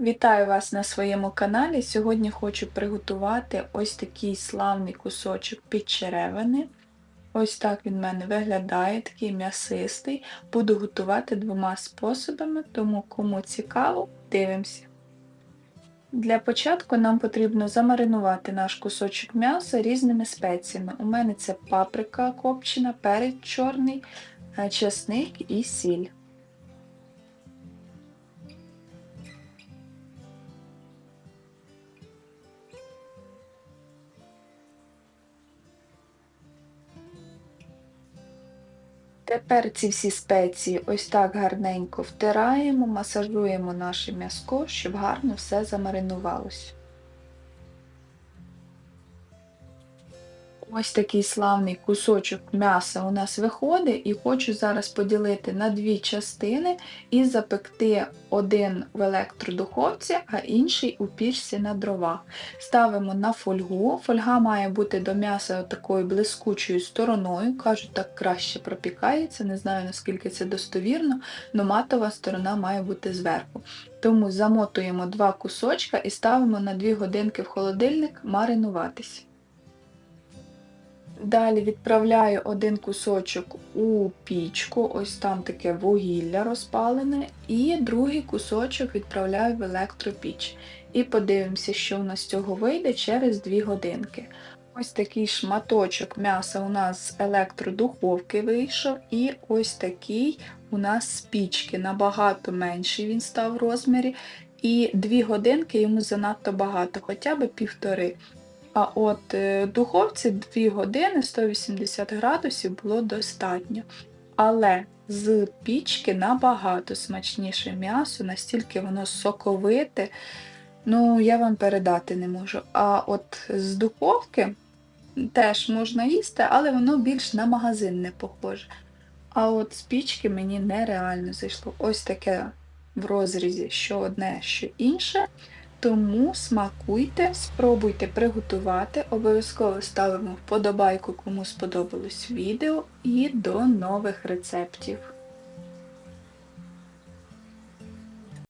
Вітаю вас на своєму каналі. Сьогодні хочу приготувати ось такий славний кусочок підчеревини. Ось так він в мене виглядає, такий м'ясистий. Буду готувати двома способами, тому кому цікаво, дивимося. Для початку нам потрібно замаринувати наш кусочок м'яса різними спеціями. У мене це паприка копчена, перець чорний, е, часник і сіль. Тепер ці всі спеції ось так гарненько втираємо, масажуємо наше м'яско, щоб гарно все замаринувалося. Ось такий славний кусочок м'яса у нас виходить, і хочу зараз поділити на дві частини і запекти один в електродуховці, а інший у пічці на дровах. Ставимо на фольгу. Фольга має бути до м'яса такою блискучою стороною, кажуть, так краще пропікається, не знаю наскільки це достовірно, але матова сторона має бути зверху. Тому замотуємо два кусочка і ставимо на 2 годинки в холодильник маринуватись. Далі відправляю один кусочок у пічку, ось там таке вугілля розпалене, і другий кусочок відправляю в електропіч. І подивимося, що в нас з цього вийде через 2 годинки. Ось такий шматочок м'яса у нас з електродуховки вийшов, і ось такий у нас з пічки. Набагато менший він став в розмірі. І 2 годинки йому занадто багато, хоча б півтори. А от е, в духовці 2 години 180 градусів було достатньо. Але з пічки набагато смачніше м'ясо, настільки воно соковите, ну, я вам передати не можу. А от з духовки теж можна їсти, але воно більш на магазин не похоже. А от з пічки мені нереально зайшло. Ось таке в розрізі, що одне, що інше. Тому смакуйте, спробуйте приготувати, обов'язково ставимо вподобайку, кому сподобалось відео, і до нових рецептів.